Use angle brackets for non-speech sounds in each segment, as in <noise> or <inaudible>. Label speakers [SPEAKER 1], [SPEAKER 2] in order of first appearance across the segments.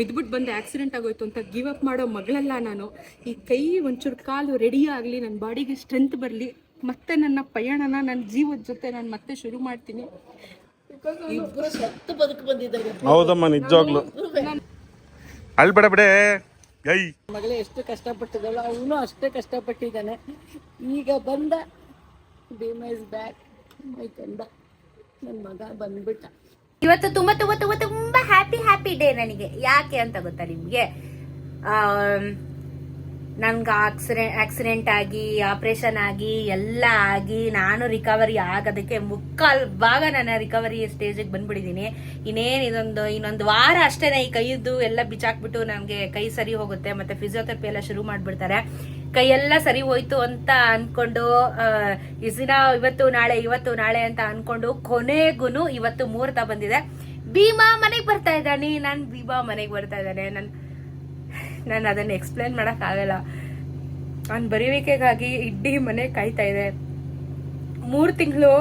[SPEAKER 1] ಬಿದ್ಬಿಟ್ಟು ಬಂದು ಆಕ್ಸಿಡೆಂಟ್ ಆಗೋಯ್ತು ಅಂತ ಗಿವ್ ಅಪ್ ಮಾಡೋ ಮಗಳಲ್ಲ ನಾನು. ಈ ಕೈ ಒಂಚೂರು ಕಾಲು ರೆಡಿ ಆಗಲಿ ನನ್ನ ಬಾಡಿಗೆ ಸ್ಟ್ರೆಂತ್ ಬರಲಿ ಮತ್ತೆ ನನ್ನ ಪಯಣನ ನನ್ನ ಜೀವದ ಜೊತೆ ನಾನು ಮತ್ತೆ ಶುರು ಮಾಡ್ತೀನಿ.
[SPEAKER 2] ಹೌದಮ್ಮ ನಿಜವಾಗ್ಲು. ಅಲ್ಬೇಡ ಬಿಡೆ
[SPEAKER 3] ಮಗಳೇ ಎಷ್ಟು ಕಷ್ಟಪಟ್ಟಿದ್ದಾಳೋ ಅವನು ಅಷ್ಟೇ ಕಷ್ಟಪಟ್ಟಿದ್ದಾನೆ. ಈಗ ಬಂದ ಭೀಮ ಇಸ್ ಬ್ಯಾಕ್ ಮೈ ಕಂದ. ನನ್ನ ಮಗ ಬಂದ್ಬಿಟ್ಟ.
[SPEAKER 4] ಇವತ್ತು ತುಂಬಾ ತುಂಬಾ ತುಂಬಾ ತುಂಬಾ ಹ್ಯಾಪಿ ಹ್ಯಾಪಿ ಡೇ ನನಗೆ. ಯಾಕೆ ಅಂತ ಗೊತ್ತಾ ನಿಮ್ಗೆ? ನನ್ಗೆ ಆಕ್ಸಿಡೆಂಟ್ ಆಕ್ಸಿಡೆಂಟ್ ಆಗಿ ಆಪರೇಷನ್ ಆಗಿ, ಎಲ್ಲ ಆಗಿ ನಾನು ರಿಕವರಿ ಆಗೋದಕ್ಕೆ ಮುಕ್ಕಾಲು ಭಾಗ ನಾನು ರಿಕವರಿ ಸ್ಟೇಜಿಗೆ ಬಂದ್ಬಿಟ್ಟಿದ್ದೀನಿ ಇನ್ನೇನು ಇದೊಂದು, ಇನ್ನೊಂದು ವಾರ ಅಷ್ಟೇ ಈ ಕೈಯದ್ದು ಎಲ್ಲ ಬಿಚ್ಚಾಕ್ಬಿಟ್ಟು ನನಗೆ ಕೈ ಸರಿ ಹೋಗುತ್ತೆ, ಮತ್ತೆ ಫಿಸಿಯೋಥೆರಪಿ ಎಲ್ಲ ಶುರು ಮಾಡ್ಬಿಡ್ತಾರೆ. ಕೈಯೆಲ್ಲ ಸರಿ ಹೋಯ್ತು ಅಂತ ಅನ್ಕೊಂಡು ದಿನ ಇವತ್ತು ನಾಳೆ ಇವತ್ತು ನಾಳೆ ಅಂತ ಅನ್ಕೊಂಡು ಕೊನೆಗೂನು ಇವತ್ತು ಮುಹೂರ್ತ ಬಂದಿದೆ. ಭೀಮಾ ಮನೆಗೆ ಬರ್ತಾ ಇದ್ದಾನೆ, ನಾನು ಭೀಮಾ ಮನೆಗೆ ಬರ್ತಾ ಇದ್ದಾನೆ. ನಾನು ನಾನು ಅದನ್ನು ಎಕ್ಸ್ಪ್ಲೇನ್ ಮಾಡೋಕ್ಕಾಗಲ್ಲ ನಾನು ಬರೀವಿಕೆಗಾಗಿ ಇಡೀ ಮನೆ ಕಾಯ್ತಾ ಇದೆ. ಮೂರು ತಿಂಗಳು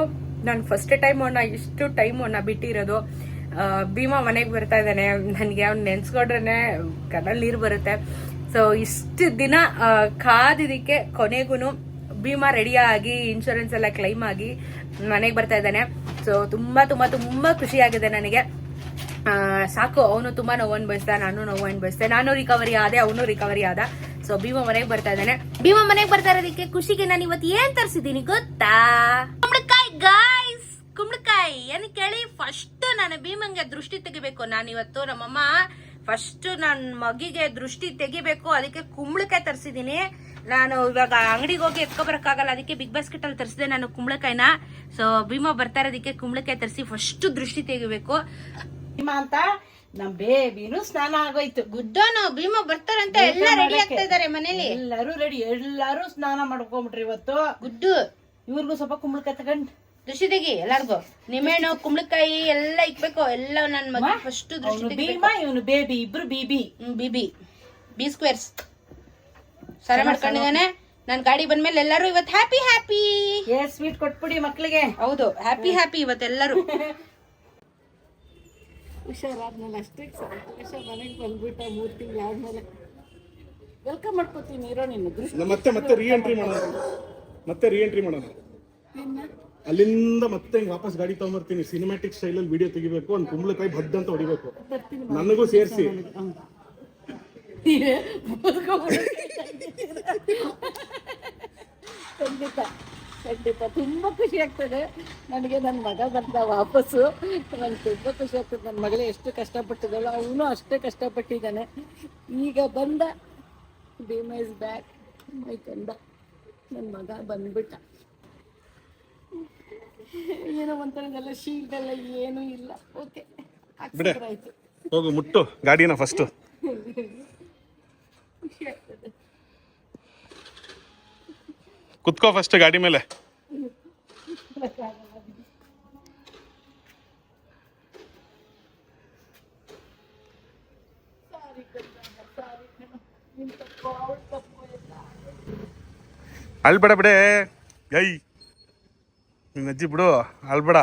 [SPEAKER 4] ನಾನು ಫಸ್ಟ್ ಟೈಮ್ ಅವನ್ನ ಇಷ್ಟು ಟೈಮ್ ಅವನ್ನ ಬಿಟ್ಟಿರೋದು ಭೀಮಾ ಮನೆಗೆ ಬರ್ತಾ ಇದ್ದಾನೆ. ನನಗೆ ಅವ್ನು ನೆನ್ಸ್ಕೊಂಡ್ರೆ ಕಣ್ಣಲ್ಲಿ ನೀರು ಬರುತ್ತೆ. ಸೊ ಇಷ್ಟು ದಿನ ಕಾದಿದ್ದಕ್ಕೆ ಕೊನೆಗೂ ಭೀಮಾ ರೆಡಿಯಾಗಿ ಇನ್ಶೂರೆನ್ಸ್ ಎಲ್ಲ ಕ್ಲೈಮ್ ಆಗಿ ಮನೆಗೆ ಬರ್ತಾ ಇದ್ದಾನೆ. ಸೊ ತುಂಬ ತುಂಬ ತುಂಬ ಖುಷಿಯಾಗಿದೆ ನನಗೆ. ಸಾಕು, ಅವನು ತುಂಬಾ ನೋವು ಬಯಸ್ದ ನಾನು ನೋವು ಬಯಸ್ದೆ ನಾನು ರಿಕವರಿ ಆದೆ, ಅವನು ರಿಕವರಿ ಆದ. ಸೊ ಭೀಮ ಮನೆಗೆ ಬರ್ತಾ ಇದ್ದಾನೆ. ಭೀಮ ಮನೆಗೆ ಬರ್ತಾ ಇರೋದಕ್ಕೆ ಖುಷಿಗೆ ನಾನು ಇವತ್ತು ಏನ್ ತರಿಸಿದ್ದೀನಿ ಗೊತ್ತಾ? ಕುಂಬಳಕಾಯಿ ಗಾಯ್ಸ್ ಕುಂಬಳಕಾಯಿ, ಏನ್ ಕೇಳಿ? ಫಸ್ಟ್ ನಾನು ಭೀಮಂಗೆ ದೃಷ್ಟಿ ತೆಗಿಬೇಕು. ನಾನು ಇವತ್ತು ನಮ್ಮಮ್ಮ ಫಸ್ಟ್ ನನ್ನ ಮಗಿಗೆ ದೃಷ್ಟಿ ತೆಗಿಬೇಕು. ಅದಕ್ಕೆ ಕುಂಬಳಕಾಯಿ ತರಿಸಿದ್ದೀನಿ. ನಾನು ಇವಾಗ ಅಂಗಡಿಗೆ ಹೋಗಿ ಎತ್ಕೊಬರಕ್ಕಾಗಲ್ಲ. ಅದಕ್ಕೆ ಬಿಗ್ ಬಾಸ್ಕೆಟ್ ಅಲ್ಲಿ ತರಿಸಿದೆ ನಾನು ಕುಂಬಳಕಾಯಿನ. ಸೊ ಭೀಮ ಬರ್ತಾ ಇರೋದಕ್ಕೆ ಕುಂಬಳಕಾಯಿ ತರಿಸಿ ಫಸ್ಟ್ ದೃಷ್ಟಿ ತೆಗಿಬೇಕು.
[SPEAKER 3] ಭೀಮ ಅಂತ? ನಮ್ ಬೇಬಿನೂ ಸ್ನಾನ ಆಗೋಯ್ತು.
[SPEAKER 4] ಗುಡ್ಡೋನು ಭೀಮ ಬರ್ತಾರಂತ ಎಲ್ಲ ರೆಡಿ ಆಗ್ತಾ ಇದಾರೆ ಮನೇಲಿ?
[SPEAKER 3] ಎಲ್ಲರೂ ರೆಡಿ ಎಲ್ಲರೂ ಸ್ನಾನ ಮಾಡ್ಕೊಂಬಿಟ್ರಿ ಇವತ್ತು.
[SPEAKER 4] ಗುಡ್ಡು.
[SPEAKER 3] ಇವ್ರಿಗೂ ಸ್ವಲ್ಪ ಕುಂಬಳಕಾಯಿ ತಗೊಂಡ್.
[SPEAKER 4] ದೃಷ್ಟಿ ತೆಗಿ ಎಲ್ಲಾರ್ಗು. ನಿಮ್ಮೆಣ್ಣು ಕುಂಬಳಕಾಯಿ ಎಲ್ಲ ಇಕ್ಬೇಕು. ಎಲ್ಲ ನನ್ ಮಗ ಫಸ್ಟ್ ದೃಷ್ಟಿ
[SPEAKER 3] ಭೀಮ ಇವನು ಬೇಬಿ. ಇಬ್ರು ಬಿಬಿ.
[SPEAKER 4] ಹ್ಮ್, ಬಿಬಿ. B squares. ಸರ ಮಾಡ್ಕೊಂಡಿದ್ದಾನೆ. ನನ್ ಗಾಡಿ ಬಂದ್ಮೇಲೆ ಎಲ್ಲರೂ ಇವತ್ತು ಹ್ಯಾಪಿ ಹ್ಯಾಪಿ
[SPEAKER 3] ಏ ಸ್ವೀಟ್ ಕೊಟ್ಬಿಡಿ ಮಕ್ಳಿಗೆ.
[SPEAKER 4] ಹೌದು ಹ್ಯಾಪಿ ಹ್ಯಾಪಿ ಇವತ್ತೆಲ್ಲರೂ. <laughs>
[SPEAKER 3] ಹುಷಾರಾದ್ಮೇಲೆ ಅಷ್ಟೇ ಸಂತೋಷ ಮನೆಗೆ ಬಂದ್ಬಿಟ್ಟ ಮೂರು ತಿಂಗಳು ಆದ್ಮೇಲೆ ವೆಲ್ಕಮ್ ಮಾಡ್ಕೋತೀನಿ ಇರೋ ನಿನ್ನ ದೃಷ್ಟಿ
[SPEAKER 2] ಮತ್ತೆ ಮತ್ತೆ ರೀಎಂಟ್ರಿ ಮಾಡೋಣ. ಮತ್ತೆ ರೀಎಂಟ್ರಿ ಮಾಡೋಣ. ಅಲ್ಲಿಂದ ಮತ್ತೆ ಹಿಂಗ್ ವಾಪಸ್ ಗಾಡಿ ತಗೊಂಬರ್ತೀನಿ. ಸಿನಿಮ್ಯಾಟಿಕ್ ಸ್ಟೈಲಲ್ಲಿ ವಿಡಿಯೋ ತೆಗಿಬೇಕು ಒಂದು ಕುಂಬಳಕಾಯಿ ಬಡ್ ಅಂತ ಹೊಡಿಬೇಕು. ನನಗೂ ಸೇರಿಸಿ.
[SPEAKER 3] ಖಂಡಿತ <laughs> ಖಂಡಿತ. ತುಂಬಾ ಖುಷಿ ಆಗ್ತದೆ. ನನಗೆ ನನ್ನ ಮಗ ಬಂದ ವಾಪಸ್ಸು. ನಂಗೆ ತುಂಬಾ ಖುಷಿ ಆಗ್ತದೆ. ನನ್ನ ಮಗಳು ಎಷ್ಟು ಕಷ್ಟಪಟ್ಟಿದ್ದಾಳೋ ಅವನು ಅಷ್ಟೇ ಕಷ್ಟಪಟ್ಟಿದ್ದಾನೆ. ಈಗ ಬಂದ ಭೀಮ ಇಸ್ ಬ್ಯಾಕ್ ಮೈ ಕಂದ. ನನ್ನ ಮಗ ಬಂದ್ಬಿಟ್ಟ. ಏನೋ ಒಂಥರ ಎಲ್ಲ ಶೀಲ್ಡ್ ಎಲ್ಲ ಏನೂ ಇಲ್ಲ. ಓಕೆ. ಆಯ್ತು.
[SPEAKER 2] ಹೋಗು ಮುಟ್ಟು. ಗಾಡಿನ ಫಸ್ಟು <laughs>
[SPEAKER 3] ಖುಷಿ ಆಗ್ತದೆ
[SPEAKER 2] ಕುತ್ಕೋ ಫಸ್ಟ್ ಗಾಡಿ ಮೇಲೆ. ಅಳ್ಬೇಡ ಬಿಡೆ ಗೈ ನಿನ್ನ ಅಜ್ಜಿ ಬಿಡು. ಅಳ್ಬೇಡ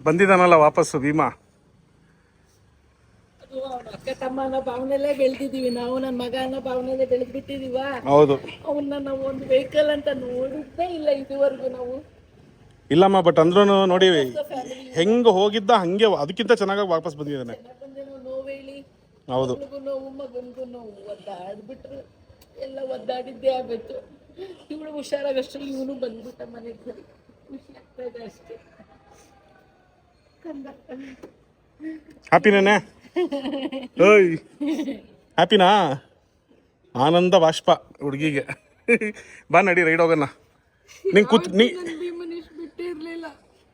[SPEAKER 2] ಬಂದಿದ್ದಾನಲ್ಲ ವಾಪಸ್ಸು ಭೀಮಾ.
[SPEAKER 3] ತಮ್ಮ ಅನ್ನೋ ಭಾವನೆಲ್ಲೇ ಬೆಳೆದಿದ್ದೀವಿ. ನಾವು ನನ್ನ ಮಗ ಅನ್ನೋ ಭಾವನೆಲ್ಲೇ ಬೆಳೆದ್ಬಿಟ್ಟಿದೀವ
[SPEAKER 2] ಹೌದು.
[SPEAKER 3] ಅವನ್ನ ನಾವು ಒಂದು ವೆಹಿಕಲ್ ಅಂತ ನೋಡಿದ್ದೇ ಇಲ್ಲ ಇದುವರೆಗೂ ನಾವು.
[SPEAKER 2] ಇಲ್ಲಮ್ಮ ಬಟ್ ಅಂದ್ರೂ ನೋಡಿ ಹೆಂಗೆ ಹೋಗಿದ್ದ ಹಂಗೆ ಅದಕ್ಕಿಂತ ಚೆನ್ನಾಗಿ ವಾಪಸ್ ಬಂದಿದ್ದಾನೆ.
[SPEAKER 3] ಬಂದೇನೋ ನೋವೇಳಿ
[SPEAKER 2] ಹೌದು.
[SPEAKER 3] ಮಗನಿಗೂ ನೋವು ಮಗನಿಗೂ ನೋವು. ಒದ್ದಾಡ್ಬಿಟ್ರು. ಎಲ್ಲ ಒದ್ದಾಡಿದ್ದೇ ಆಗೋಯ್ತು ಇವಳು ಹುಷಾರಾಗಷ್ಟರಲ್ಲಿ ಇವನು ಬಂದ್ಬಿಟ್ಟ ಮನೆಗೆ. ಖುಷಿ ಆಗ್ತಾ ಇದೆ ಅಷ್ಟೇ. ಕಂದ.
[SPEAKER 2] ಹ್ಯಾಪಿನೇನೆ ಓಯ್ ಹ್ಯಾಪಿನಾ ಆನಂದ ಬಾಷ್ಪ ಹುಡುಗಿಗೆ. ಬಾ ನಡಿ ರೈಡ್ ಹೋಗೋಣ. ನಿಂಗೆ ಕೂತ್ ನೀ
[SPEAKER 1] ಭೀಮನೇಶ್ ಬಿಟ್ಟೇ ಇರ್ಲಿಲ್ಲ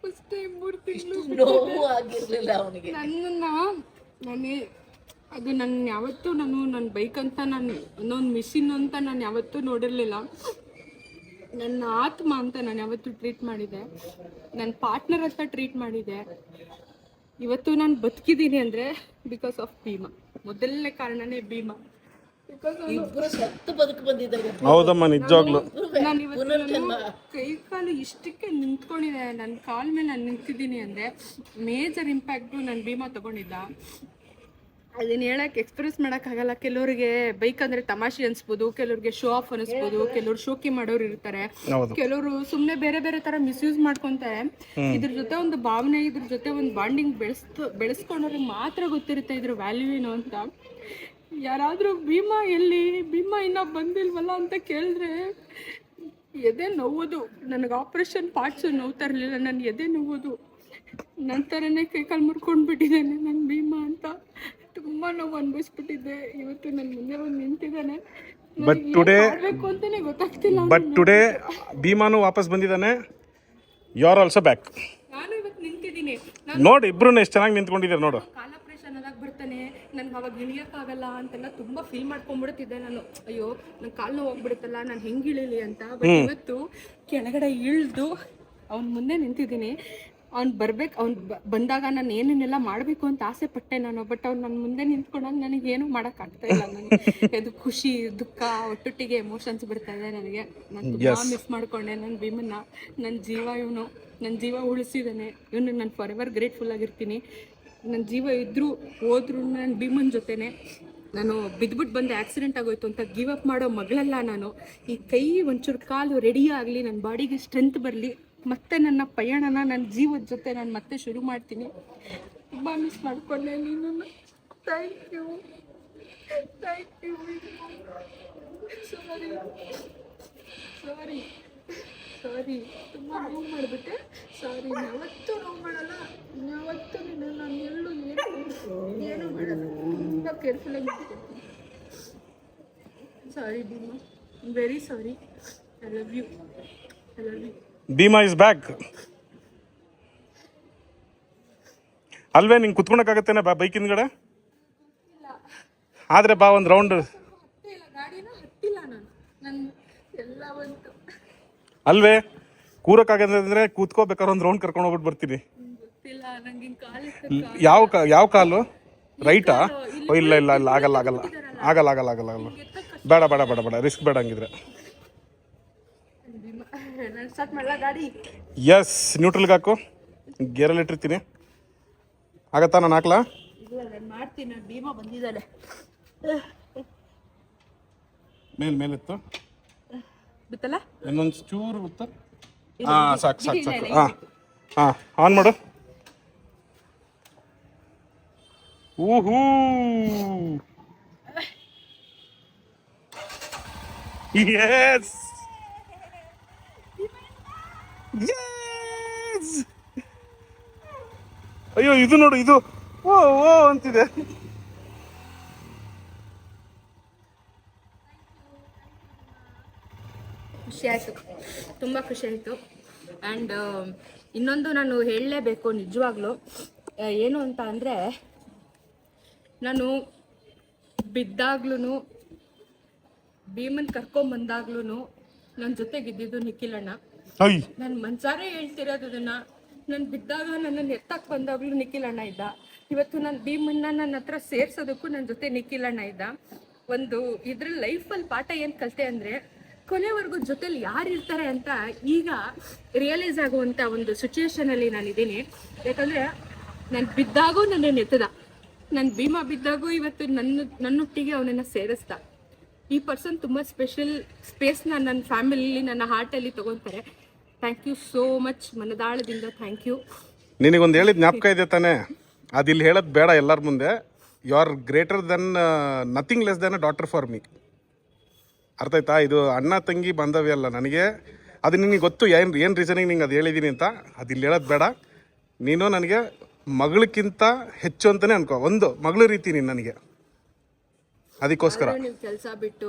[SPEAKER 1] ಫಸ್ಟ್ ಟೈಮ್ ಮೂರು ತಿಂಗಳು
[SPEAKER 3] ನೋವು ಆಗಿರ್ಲಿಲ್ಲ ಅವನಿಗೆ.
[SPEAKER 1] ನನ್ನನ್ನ ನಾನೇ ಅದು ನನ್ನ ಯಾವತ್ತೂ ನಾನು ನನ್ನ ಬೈಕ್ ಅಂತ ನಾನು ಅನ್ನೊಂದು ಮಿಷಿನ್ ಅಂತ ನಾನು ಯಾವತ್ತೂ ನೋಡಿರಲಿಲ್ಲ. ನನ್ನ ಆತ್ಮ ಅಂತ ನಾನು ಯಾವತ್ತೂ ಟ್ರೀಟ್ ಮಾಡಿದೆ. ನನ್ನ ಪಾರ್ಟ್ನರ್ ಅಂತ ಟ್ರೀಟ್ ಮಾಡಿದೆ. ಇವತ್ತು ನಾನು ಬದುಕಿದ್ದೀನಿ ಅಂದರೆ ಬಿಕಾಸ್ ಆಫ್ ಭೀಮಾ. ಮೊದಲನೇ ಕಾರಣನೇ ಭೀಮಾ. ಬಿಕಾಸ್
[SPEAKER 3] ಇಬ್ರು ಸತ್ತು ಬದುಕು ಬಂದಿದ್ದಾರೆ.
[SPEAKER 2] ಹೌದಮ್ಮ ನಿಜವಾಗ್ಲು.
[SPEAKER 1] ನಾನು ಇವತ್ತು ನಾನು ಕೈ ಕಾಲು ಇಷ್ಟಕ್ಕೆ ನಿಂತ್ಕೊಂಡಿದೆ ನನ್ನ ಕಾಲ್ ಮೇಲೆ ನಾನು ನಿಂತಿದ್ದೀನಿ ಅಂದ್ರೆ ಮೇಜರ್ ಇಂಪ್ಯಾಕ್ಟು ನಾನು ಭೀಮಾ ತಗೊಂಡಿದ್ದ.
[SPEAKER 4] ಅದನ್ನ ಹೇಳಕ್ ಎಕ್ಸ್ಪ್ರೆಸ್ ಆಗಲ್ಲ. ಕೆಲವರಿಗೆ ಬೈಕ್ ಅಂದ್ರೆ ತಮಾಷೆ ಅನ್ಸ್ಬೋದು ಕೆಲವ್ರಿಗೆ ಶೋ ಆಫ್ ಅನಿಸ್ಬೋದು ಕೆಲವ್ರು ಶೋಕಿ ಮಾಡೋರು ಇರ್ತಾರೆ. ಕೆಲವರು ಸುಮ್ನೆ ಬೇರೆ ಬೇರೆ ತರ ಮಿಸ್ಯೂಸ್ ಮಾಡ್ಕೊಂತಾರೆ. ಇದ್ರ ಜೊತೆ ಒಂದು ಭಾವನೆ ಇದ್ರ ಜೊತೆ ಒಂದು ಬಾಂಡಿಂಗ್ ಬೆಳೆಸ್ತು ಬೆಳೆಸ್ಕೊಂಡವ್ರಿಗೆ ಮಾತ್ರ ಗೊತ್ತಿರುತ್ತೆ ಇದ್ರ ವ್ಯಾಲ್ಯೂ ಏನು ಅಂತ. ಯಾರಾದ್ರೂ ಭೀಮಾ ಎಲ್ಲಿ ಭೀಮಾ ಇನ್ನ ಬಂದಿಲ್ವಲ್ಲ ಅಂತ ಕೇಳಿದ್ರೆ ಎದೆ ನೋವೋದು ನನಗೆ ಆಪರೇಷನ್ ಪಾರ್ಟ್ಸ್ ನೋವ್ತಾ ಇರಲಿಲ್ಲ. ನನ್ನ ಎದೆ ನೋವುದು ನಂತರನೇ ಕೈಕಾಲು ಮುರ್ಕೊಂಡು ಬಿಟ್ಟಿದ್ದೇನೆ ನನ್ನ ಭೀಮಾ ಅಂತ. ತುಂಬಾ ನೋವು ಅನ್ಭವಿಸ್ಬಿಟ್ಟಿದ್ದೆ ಇವತ್ತು ನನ್ನ ಮುಂದೆ ಬಂದು ನಿಂತಿದ್ದಾನೆ.
[SPEAKER 2] ಬಟ್
[SPEAKER 4] ಟುಡೇ ಅಂತಾನೆ ಗೊತ್ತಾಗ್ತಿಲ್ಲ
[SPEAKER 2] ಬಟ್ ಟುಡೇ ಭೀಮಾನು ವಾಪಸ್ ಬಂದಿದ್ದಾನೆ. ಯು ಆರ್ ಆಲ್ಸೋ ಬ್ಯಾಕ್
[SPEAKER 4] ನಾನು ಇವತ್ತು ನಿಂತಿದ್ದೀನಿ.
[SPEAKER 2] ನೋಡಿ ಇಬ್ರು ಎಷ್ಟು ಚೆನ್ನಾಗಿ ನಿಂತ್ಕೊಂಡಿದ್ದಾರೆ ನೋಡು.
[SPEAKER 4] ಕಾಲ ಆಪರೇಷನ್ ಆದಾಗ ಬರ್ತಾನೆ. ನನ್ಗೆ ಅವಾಗ ಇಳಿಯೋಕ್ಕಾಗಲ್ಲ ಅಂತೆಲ್ಲ ತುಂಬಾ ಫೀಲ್ ಮಾಡ್ಕೊಂಡ್ಬಿಡ್ತಿದ್ದೆ ನಾನು. ಅಯ್ಯೋ ನನ್ನ ಕಾಲು ನೋವು ಹೋಗ್ಬಿಡುತ್ತಲ್ಲ ನಾನು ಹೆಂಗೆ ಇಳಿಲಿ ಅಂತ. ಬಟ್ ಇವತ್ತು ಕೆಳಗಡೆ ಇಳಿದು ಅವ್ನ ಮುಂದೆ ನಿಂತಿದ್ದೀನಿ. ಅವ್ನು ಬರ್ಬೇಕು ಅವ್ನು ಬಂದಾಗ ನಾನು ಏನೇನೆಲ್ಲ ಮಾಡಬೇಕು ಅಂತ ಆಸೆ ಪಟ್ಟೆ ನಾನು ಬಟ್ ಅವ್ನು ನನ್ನ ಮುಂದೆ ನಿಂತ್ಕೊಂಡಾಗ ನನಗೆ ಏನೂ ಮಾಡೋಕ್ಕಾಗ್ತಾ ಇಲ್ಲ ನನಗೆ <laughs> ಅದು ಖುಷಿ ದುಃಖ ಒಟ್ಟೊಟ್ಟಿಗೆ ಎಮೋಷನ್ಸ್ ಬರ್ತಾ ಇದೆ ನನಗೆ. ನಾನು ತುಂಬಾ ಮಿಸ್ ಮಾಡ್ಕೊಂಡೆ ನನ್ನ ಭೀಮನ್ನ. ನನ್ನ ಜೀವ ಇವನು ನನ್ನ ಜೀವ ಉಳಿಸಿದ್ದಾನೆ. ಇವನು ನಾನು ಫಾರ್ ಎವರ್ ಗ್ರೇಟ್ಫುಲ್ ಆಗಿರ್ತೀನಿ. ನನ್ನ ಜೀವ ಇದ್ದರೂ ಹೋದ್ರು ನನ್ನ ಭೀಮನ್ ಜೊತೆನೆ ನಾನು ಬಿದ್ಬಿಟ್ಟು ಬಂದು ಆಕ್ಸಿಡೆಂಟ್ ಆಗೋಯ್ತು ಅಂತ ಗಿವ್ ಅಪ್ ಮಾಡೋ ಮಗಳಲ್ಲ ನಾನು. ಈ ಕೈ ಒಂಚೂರು ಕಾಲು ರೆಡಿ ಆಗಲಿ ನನ್ನ ಬಾಡಿಗೆ ಸ್ಟ್ರೆಂತ್ ಬರಲಿ. ಮತ್ತೆ ನನ್ನ ಪಯಣನ, ನನ್ನ ಜೀವದ ಜೊತೆ ನಾನು ಮತ್ತೆ ಶುರು ಮಾಡ್ತೀನಿ. ತುಂಬ ಮಿಸ್ ಮಾಡ್ಕೊಂಡೆ ನೀನು thank you thank you sorry sorry sorry ತುಂಬ ನೋವು ಮಾಡಿಬಿಟ್ಟೆ. ಸಾರಿ ಯಾವತ್ತೂ ನೋವು ಮಾಡಲ್ಲ. ಯಾವತ್ತೂ ನಿನ್ನ ನಾನು ಎಲ್ಲೂ ಏನು ಏನು ಮಾಡಲ್ಲ. ತುಂಬ ಕೇರ್ಫುಲ್ಲಾಗಿ sorry Bheema. Very sorry I love you I love you
[SPEAKER 2] Bheema is back ಅಲ್ವೇ, ನಿಂಗೆ ಕುತ್ಕೊಳಕ್ಕಾಗತ್ತೇನೆ ಬಾ, ಬೈಕ್ ಹಿಂದ್ಗಡೆ? ಆದ್ರೆ ಬಾ, ಒಂದು ರೌಂಡ್ ಅಲ್ವೇ, ಕೂರಕ್ಕಾಗದಂದ್ರೆ ಕೂತ್ಕೋಬೇಕಾದ್ರೆ ಒಂದು ರೌಂಡ್ ಕರ್ಕೊಂಡು ಹೋಗ್ಬಿಟ್ಟು ಬರ್ತೀನಿ. ಯಾವ ಯಾವ ಕಾಲು? ರೈಟಾ? ಇಲ್ಲ ಇಲ್ಲ ಇಲ್ಲ, ಆಗಲ್ಲ ಆಗಲ್ಲ. ಆಗಲ್ಲ ಆಗಲ್ಲ ಆಗಲ್ಲ ಬೇಡ ಬೇಡ ಬೇಡ ಬೇಡ ರಿಸ್ಕ್ ಬೇಡ ಹಂಗಿದ್ರೆ.
[SPEAKER 4] ಸ್ಟಾರ್ಟ್ ಮಾಡಲ ಗಾಡಿ?
[SPEAKER 2] ಎಸ್ ನ್ಯೂಟ್ರಲ್ ಹಾಕು. ಗೇರಲ್ಲಿ ಇಟ್ಟಿರ್ತೀನಿ. ಆಗತ್ತಾ ನಾನು ಹಾಕ್ಲಾ?
[SPEAKER 4] ಇಲ್ಲ ನಾನು ಮಾಡ್ತೀನಿ. ಭೀಮಾ
[SPEAKER 2] ಮೇಲ್
[SPEAKER 4] ಬಿತ್ತಲ್ಲ
[SPEAKER 2] ಇನ್ನೊಂದು ಚೂರು ಹಾಂ ಸಾಕು ಸಾಕು ಸಾಕು. ಹಾಂ ಹಾಂ ಆನ್ ಮಾಡು. ಊಹೂ! ಎಸ್ ಎಸ್ ಅಯ್ಯೋ, ಇದು ನೋಡು, ಇದು. ಓ ಓ, ಅಂತಿದೆ.
[SPEAKER 4] ಖುಷಿ ಆಯಿತು ತುಂಬ ಖುಷಿ ಆಯಿತು ಆ್ಯಂಡ್ ಇನ್ನೊಂದು ನಾನು ಹೇಳಲೇಬೇಕು ನಿಜವಾಗ್ಲೂ. ಏನು ಅಂತ ಅಂದರೆ, ನಾನು ಬಿದ್ದಾಗ್ಲೂ ಭೀಮನ್ ಕರ್ಕೊಂಬಂದಾಗ್ಲೂ ನನ್ನ ಜೊತೆಗಿದ್ದಿದ್ದು ನಿಖಿಲಣ್ಣ. ನಾನು ಮನ್ಸಾರೆ ಹೇಳ್ತಿರೋದು ಅದನ್ನ. ನಾನು ಬಿದ್ದಾಗ ನನ್ನನ್ನು ಎತ್ತಕ್ಕೆ ಬಂದಾಗಲೂ ನಿಖಿಲ್ ಅಣ್ಣ ಇದ್ದ. ಇವತ್ತು ನಾನು ಭೀಮನ್ನ ನನ್ನ ಹತ್ರ ಸೇರ್ಸೋದಕ್ಕೂ ನನ್ನ ಜೊತೆ ನಿಖಿಲ್ ಅಣ್ಣ ಇದ್ದ. ಒಂದು ಇದ್ರ ಲೈಫಲ್ಲಿ ಪಾಠ ಏನು ಕಲಿತೆ ಅಂದರೆ, ಕೊನೆವರೆಗೂ ಜೊತೆಲಿ ಯಾರು ಇರ್ತಾರೆ ಅಂತ ಈಗ ರಿಯಲೈಸ್ ಆಗುವಂಥ ಒಂದು ಸಿಚುವೇಶನಲ್ಲಿ ನಾನಿದ್ದೀನಿ ಯಾಕಂದರೆ ನಾನು ಬಿದ್ದಾಗೂ ನನ್ನನ್ನು ಎತ್ತದ ನನ್ನ ಭೀಮ ಬಿದ್ದಾಗೂ ಇವತ್ತು ನನ್ನ ನನ್ನೊಟ್ಟಿಗೆ ಅವನನ್ನು ಸೇರಿಸ್ದ. ಈ ಪರ್ಸನ್ ತುಂಬ ಸ್ಪೆಷಲ್ ಸ್ಪೇಸ್ನ ನನ್ನ ಫ್ಯಾಮಿಲಿ ನನ್ನ ಹಾರ್ಟಲ್ಲಿ ತೊಗೊತಾರೆ. ಥ್ಯಾಂಕ್ ಯು ಸೋ ಮಚ್ ಮನದಾಳದಿಂದ ಥ್ಯಾಂಕ್ ಯು
[SPEAKER 2] ನಿನಗೊಂದು ಹೇಳಿದ ಜ್ಞಾಪಕ ಇದೆ ತಾನೇ? ಅದಿಲ್ಲಿ ಹೇಳೋದು ಬೇಡ ಎಲ್ಲರ ಮುಂದೆ. You are greater than nothing less than a daughter for me ಅರ್ಥ ಆಯ್ತಾ? ಇದು ಅಣ್ಣ ತಂಗಿ ಬಾಂಧವ್ಯ ಅಲ್ಲ ನನಗೆ. ಅದು ನಿನಗೆ ಗೊತ್ತು, ಏನು ಏನು ರೀಸನಿಗೆ ನಿಂಗೆ ಅದು ಹೇಳಿದ್ದೀನಿ ಅಂತ? ಅದು ಇಲ್ಲಿ ಹೇಳೋದು ಬೇಡ. ನೀನು ನನಗೆ ಮಗಳಕ್ಕಿಂತ ಹೆಚ್ಚು ಅಂತಲೇ ಅನ್ಕೋ. ಒಂದು, ಮಗಳ ರೀತಿ ನೀನು ನನಗೆ. ಅದಕ್ಕೋಸ್ಕರ.
[SPEAKER 4] ನೀವು ಕೆಲಸ ಬಿಟ್ಟು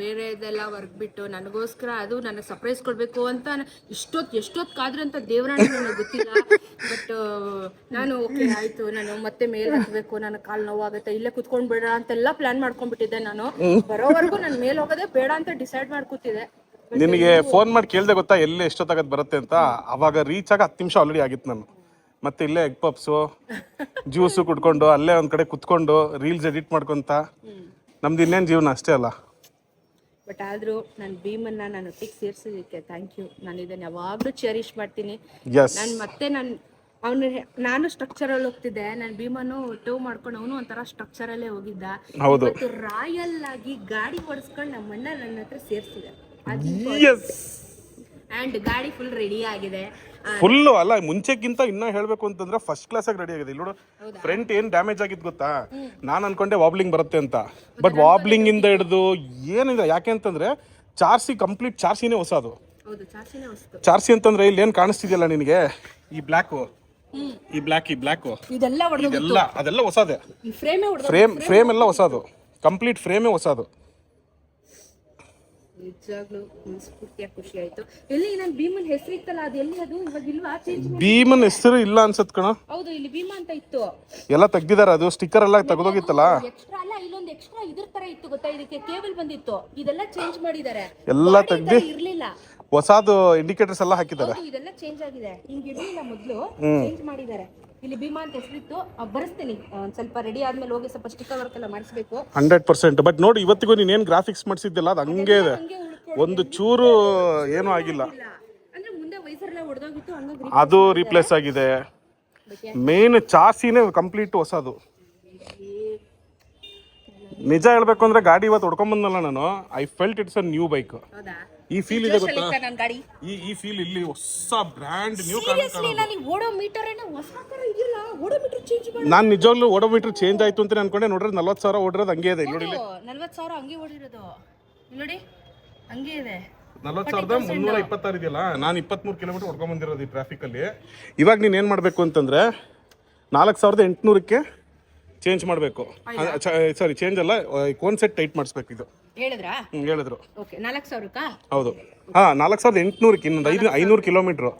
[SPEAKER 4] ಬೇರೆದೆಲ್ಲ ವರ್ಕ್ ಬಿಟ್ಟು ನನಗೋಸ್ಕರ ಅದು ನನಗೆ ಸರ್ಪ್ರೈಸ್ ಕೊಡ್ಬೇಕು ಅಂತ ಇಷ್ಟೊತ್ತು ಎಷ್ಟೊತ್ತು ಕಾದ್ರೆ ಅಂತ ದೇವರಾಣಿ ನನಗೆ ಗೊತ್ತಿಲ್ಲ. ಬಟ್ ನಾನು ಓಕೆ ಆಯ್ತು. ನಾನು ಮತ್ತೆ ಮೇಲ್ ಹತ್ತಬೇಕು ನನ್ನ ಕಾಲು ನೋವಾಗುತ್ತೆ ಇಲ್ಲೇ ಕುತ್ಕೊಂಡು ಬೇಡ ಅಂತೆಲ್ಲ ಪ್ಲಾನ್ ಮಾಡ್ಕೊಂಡ್ಬಿಟ್ಟಿದ್ದೆ ನಾನು. ಬರೋವರೆಗೂ ನಾನು ಮೇಲ್ ಹೋಗೋದೇ ಬೇಡ ಅಂತ ಡಿಸೈಡ್ ಮಾಡ್ಕೊತಿದ್ದೆ.
[SPEAKER 2] ನಿಮಗೆ ಫೋನ್ ಮಾಡಿ ಕೇಳಿದೆ ಗೊತ್ತಾ ಎಲ್ಲಿ ಎಷ್ಟೊತ್ತಾಗ ಬರುತ್ತೆ ಅಂತ? ಅವಾಗ ರೀಚ್ ಆಗ ಹತ್ತು ನಿಮಿಷ ಆಲ್ರೆಡಿ ಆಗಿತ್ತು ನಾನು. ಮತ್ತೆ ಇಲ್ಲೇ ಎಗ್ ಪಪ್ಸು ಜ್ಯೂಸು ಕುಡ್ಕೊಂಡು ಅಲ್ಲೇ ಒಂದ್ ಕಡೆ ಕುತ್ಕೊಂಡು ರೀಲ್ಸ್ ಎಡಿಟ್ ಮಾಡ್ಕೊಂತ. ನಮ್ದು ಇನ್ನೇನು ಜೀವನ ಅಷ್ಟೇ ಅಲ್ಲ.
[SPEAKER 4] ಬಟ್ ಆದರೂ ನಾನು ಭೀಮನ್ನ ನಾನು ಒಟ್ಟಿಗೆ ಸೇರಿಸೋದಕ್ಕೆ ಥ್ಯಾಂಕ್ ಯು ನಾನು ಇದನ್ನು ಯಾವಾಗಲೂ ಚೆರಿಶ್ ಮಾಡ್ತೀನಿ.
[SPEAKER 2] ಎಸ್
[SPEAKER 4] ನಾನು ಮತ್ತೆ ನಾನು ಅವನು ನಾನು ಸ್ಟ್ರಕ್ಚರಲ್ಲಿ ಹೋಗ್ತಿದ್ದೆ. ನಾನು ಭೀಮನು ಟೂ ಮಾಡ್ಕೊಂಡು ಅವನು ಒಂಥರ ಸ್ಟ್ರಕ್ಚರಲ್ಲೇ ಹೋಗಿದ್ದ.
[SPEAKER 2] ಹೌದು.
[SPEAKER 4] ಇವತ್ತು ರಾಯಲ್ ಆಗಿ ಗಾಡಿ ಓಡಿಸ್ಕೊಂಡು ನಮ್ಮನ್ನ ನನ್ನ ಹತ್ರ ಸೇರ್ಸಿದೆ.
[SPEAKER 2] ಎಸ್
[SPEAKER 4] ಅಂಡ್ ಗಾಡಿ ಫುಲ್ ರೆಡಿ ಆಗಿದೆ.
[SPEAKER 2] ಫುಲ್ಲು ಅಲ್ಲ ಮುಂಚೆಗಿಂತ ಇನ್ನ ಹೇಳ್ಬೇಕು ಅಂತಂದ್ರೆ ಫಸ್ಟ್ ಕ್ಲಾಸ್ ಆಗಿ ರೆಡಿ ಆಗಿದೆ ಇಲ್ಲಿ ನೋಡು ಫ್ರಂಟ್ ಏನ್ ಡ್ಯಾಮೇಜ್ ಆಗಿದ್ ಗೊತ್ತಾ? ನಾನು ಅನ್ಕೊಂಡೆ ವಾಬ್ಲಿಂಗ್ ಬರುತ್ತೆ ಅಂತ. ಬಟ್ ವಾಬ್ಲಿಂಗ್ ಇಂದ ಹಿಡಿದು ಏನಿದೆ ಯಾಕೆ ಅಂತಂದ್ರೆ ಚಾರ್ಸಿ ಕಂಪ್ಲೀಟ್ ಚಾರ್ಸಿನೇ
[SPEAKER 4] ಹೊಸ ಅದು
[SPEAKER 2] ಚಾರ್ಸಿ ಅಂತಂದ್ರೆ ಇಲ್ಲಿ ಏನ್ ಕಾಣಿಸ್ತಿದೆಯಲ್ಲ ನಿನಗೆ? ಈ ಬ್ಲ್ಯಾಕು ಈ ಬ್ಲ್ಯಾಕ್ ಈ ಬ್ಲ್ಯಾಕು
[SPEAKER 4] ಇದೆಲ್ಲ
[SPEAKER 2] ಅದೆಲ್ಲ ಹೊಸದೇ.
[SPEAKER 4] ಫ್ರೇಮ್
[SPEAKER 2] ಫ್ರೇಮ್ ಎಲ್ಲ ಹೊಸದು. ಕಂಪ್ಲೀಟ್ ಫ್ರೇಮೇ ಹೊಸದು.
[SPEAKER 4] ನಿಜವಾಗ್ಲೂ ಮನಸ್ಫೂರ್ತಿಯಾಗಿ ಖುಷಿ ಆಯ್ತು. ಎಲ್ಲಿ ನನ್ ಭೀಮನ್ ಹೆಸರು ಇತ್ತಲ್ಲ ಅದು ಎಲ್ಲಿ ಅದು? ಇವಾಗ ಇಲ್ವಾ? ಚೇಂಜ್
[SPEAKER 2] ಭೀಮನ್ ಹೆಸರು ಇಲ್ಲ ಅನ್ಸತ್ ಕಣ.
[SPEAKER 4] ಹೌದು ಇಲ್ಲಿ ಭೀಮಾ ಅಂತ ಇತ್ತು.
[SPEAKER 2] ಎಲ್ಲ ತೆಗ್ದಿದಾರೆ ಅದು ಸ್ಟಿಕ್ಕರ್ ಎಲ್ಲ ತೆಗೆದೋಗಿತ್ತಲ್ಲ?
[SPEAKER 4] ಎಕ್ಸ್ಟ್ರಾ ಅಲ್ಲ ಇಲ್ಲೊಂದು ಎಕ್ಸ್ಟ್ರಾ ಇದ್ರ ತರ ಇತ್ತು ಗೊತ್ತಾ? ಇದಕ್ಕೆ ಕೇಬಲ್ ಬಂದಿತ್ತು. ಇದೆಲ್ಲ ಚೇಂಜ್ ಮಾಡಿದ್ದಾರೆ.
[SPEAKER 2] ಎಲ್ಲ ತೆಗ್ದಿ
[SPEAKER 4] ಇರ್ಲಿಲ್ಲ.
[SPEAKER 2] ಹೊಸದು ಇಂಡಿಕೇಟರ್ಸ್ ಎಲ್ಲ ಹಾಕಿದ್ದಾರೆ.
[SPEAKER 4] ಇದೆಲ್ಲ ಚೇಂಜ್ ಆಗಿದೆ. ಹಿಂಗ್ ಮೊದಲು. ಚೇಂಜ್ ಮಾಡಿದ್ದಾರೆ. ಇಲ್ಲಿ ಭೀಮಾ ಅಂತ ಹೆಸರಿತ್ತು. ಬರೆಸ್ತೀನಿ. ಒಂದ್ ಸ್ವಲ್ಪ ರೆಡಿ ಆದ್ಮೇಲೆ ಹೋಗಿ ಸ್ವಲ್ಪ ಸ್ಟಿಕ್ಕರ್ ವರ್ಕ್ ಎಲ್ಲ ಮಾಡಿಸ್ಬೇಕು.
[SPEAKER 2] Hundred percent. ಬಟ್ ನೋಡಿ ಇವತ್ತಿಗೂ ನೀನೇನು ಗ್ರಾಫಿಕ್ಸ್ ಮಾಡಿಸಿದ್ದಿಲ್ಲ? ಅದು ಹಂಗೆ ಇದೆ.
[SPEAKER 4] ಹಂಗೆ
[SPEAKER 2] ಒಂದು ಚೂರು ಏನೂ ಆಗಿಲ್ಲ.
[SPEAKER 4] ಅಂದ್ರೆ ಮುಂದೆ ವಯಸ್ಸರೆಲ್ಲ ಹೊಡೆದೋಗಿತ್ತು ಹಂಗಾಗಿ
[SPEAKER 2] ಅದು ರೀಪ್ಲೇಸ್ ಆಗಿದೆ. ಮೇನ್ ಚಾಸಿನೇ ಕಂಪ್ಲೀಟ್ ಹೊಸದು. ನಿಜ ಹೇಳ್ಬೇಕು ಅಂದ್ರೆ ಗಾಡಿ ಇವತ್ತು ಹೊಡ್ಕೊಂಬಂದಲ್ಲ ನಾನು. I felt it's a new bike
[SPEAKER 4] ಹೌದಾ?
[SPEAKER 2] ಈ ಫೀಲ್ ಇದೆ ಗೊತ್ತಾ?
[SPEAKER 4] ಗಾಡಿ.
[SPEAKER 2] ಈ ಈ ಫೀಲ್ ಇಲ್ಲಿ ಹೊಸ ಬ್ರ್ಯಾಂಡ್ ನ್ಯೂ
[SPEAKER 4] ಸೀರಿಯಸ್ಲಿ ನಾನು ಓಡೋ ಮೀಟರ್ ಏನೋ ಹೊಸ ತರ ಇದೆಯಲ್ಲ? ಓಡೋ ಮೀಟರ್ ಚೇಂಜ್ ಮಾಡಿ.
[SPEAKER 2] ನಾನು ನಿಜವಾಗ್ಲೂ ಓಡೋಮೀಟರ್ ಚೇಂಜ್ ಆಯ್ತು ಅಂತ ಅನ್ಕೊಂಡೆ. ನೋಡ್ರಿ ನಲ್ವತ್ತು ಸಾವಿರ ಓಡಿರೋದು ಹಂಗೆ ಇದೆ. ನೋಡಿ
[SPEAKER 4] 40000 ಸಾವಿರ ಹಂಗೆ ಓಡಿರೋದು. ಇಲ್ಲಿ ನೋಡಿ ಹಂಗೆ ಇದೆ.
[SPEAKER 2] ನಲ್ವತ್ತು ಸಾವಿರದ ಮುನ್ನೂರ ಇಪ್ಪತ್ತಾರು ಇದೆಯಲ್ಲ? ನಾನು ಇಪ್ಪತ್ತ್ಮೂರು ಕಿಲೋಮೀಟರ್ ಹೊಡ್ಕೊಂಡ್ ಬಂದಿರೋದು ಈ ಟ್ರಾಫಿಕಲ್ಲಿ ಇವಾಗ ನೀನು ಏನು ಮಾಡಬೇಕು ಅಂತಂದರೆ ನಾಲ್ಕು ಸಾವಿರದ ಎಂಟುನೂರಕ್ಕೆ ಚೇಂಜ್ ಮಾಡಬೇಕು. ಸಾರಿ ಚೇಂಜ್ ಅಲ್ಲ ಕೋನ್ ಸೆಟ್ ಟೈಟ್ ಮಾಡಿಸ್ಬೇಕು ಇದು.
[SPEAKER 4] ಹೇಳಿದ್ರಾ?
[SPEAKER 2] ಹೇಳಿದ್ರು.
[SPEAKER 4] ಓಕೆ ನಾಲ್ಕು ಸಾವಿರಕ್ಕಾ?
[SPEAKER 2] ಹೌದು. ಹಾ ನಾಲ್ಕು ಸಾವಿರದ ಎಂಟುನೂರಕ್ಕೆ ಇನ್ನೊಂದು ಐದು ಐನೂರು ಕಿಲೋಮೀಟ್ರು.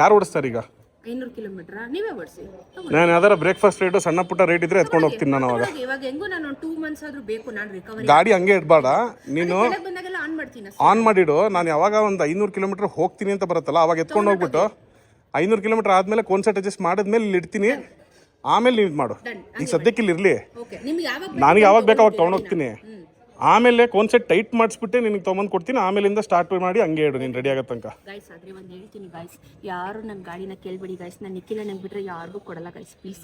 [SPEAKER 2] ಯಾರು ಓಡಿಸ್ತಾರೆ ಈಗ?
[SPEAKER 4] ಐನೂರು ಕಿಲೋಮೀಟರ್? ನೀವೇ ಓಡಿಸಿ.
[SPEAKER 2] ನಾನು ಯಾವ್ದಾರ ಬ್ರೇಕ್ಫಾಸ್ಟ್ ರೇಟು ಸಣ್ಣ ಪುಟ್ಟ ರೇಟ್ ಇದ್ರೆ ಎತ್ಕೊಂಡು ಹೋಗ್ತೀನಿ ನಾನು ಅವಾಗ.
[SPEAKER 4] ಇವಾಗ ಹೆಂಗೋ ನಾನು ಒಂದು ಟೂ ಮಂತ್ಸ್ ಆದ್ರೂ ಬೇಕು ನಾನು ರಿಕವರಿ
[SPEAKER 2] ಗಾಡಿ ಹಂಗೆ ಇಡಬೇಡ ನೀನು
[SPEAKER 4] ಕೆಳಗೆ ಬಂದಾಗೆಲ್ಲ ಆನ್ ಮಾಡ್ತೀನಿ
[SPEAKER 2] ಆನ್ ಮಾಡಿಡು. ನಾನು ಯಾವಾಗ ಒಂದು ಐನೂರು ಕಿಲೋಮೀಟರ್ ಹೋಗ್ತೀನಿ ಅಂತ ಬರುತ್ತಲ್ಲ ಅವಾಗ ಎತ್ಕೊಂಡು ಹೋಗ್ಬಿಟ್ಟು. ಐನೂರು ಕಿಲೋಮೀಟರ್ ಆದಮೇಲೆ ಕೋನ್ಸೆಟ್ ಅಡ್ಜಸ್ಟ್ ಮಾಡಿದ್ಮೇಲೆ ಇಲ್ಲಿ ಇಡ್ತೀನಿ. ಆಮೇಲೆ ನೀವು ಮಾಡು. ಈಗ ಸದ್ಯಕ್ಕೆ ಇಲ್ಲಿ ಇರಲಿ.
[SPEAKER 4] ಓಕೆ ನಿಮ್ಗೆ ಯಾವಾಗ
[SPEAKER 2] ನನಗೆ ಯಾವಾಗ ಬೇಕು ಅವಾಗ ತೊಗೊಂಡೋಗ್ತೀನಿ ಆಮೇಲೆ ಕೋನ್ಸೆಟ್ ಟೈಟ್ ಮಾಡಿಸ್ಬಿಟ್ಟೆ ನಿನಗೆ ತೊಗೊಂಡು ಕೊಡ್ತೀನಿ ಆಮೇಲಿಂದ ಸ್ಟಾರ್ಟ್ ಮಾಡಿ ಹಂಗೆ ಇಡು ನೀನು ರೆಡಿ ಆಗೋ ತನಕ.
[SPEAKER 4] ಗಾಯ್ಸ್ ಆದ್ರೆ ಒಂದು ಹೇಳ್ತೀನಿ ಗಾಯ್ಸ್ ಯಾರು ನನ್ನ ಗಾಡಿನ ಕೇಳಬೇಡಿ ಗಾಯ್ಸ್ <laughs> ನಾನು ನಿಖಿಲ ನಂಗೆ ಬಿಟ್ಟರೆ ಯಾರಿಗೂ ಕೊಡಲ್ಲ ಗಾಯ್ಸ್ ಪ್ಲೀಸ್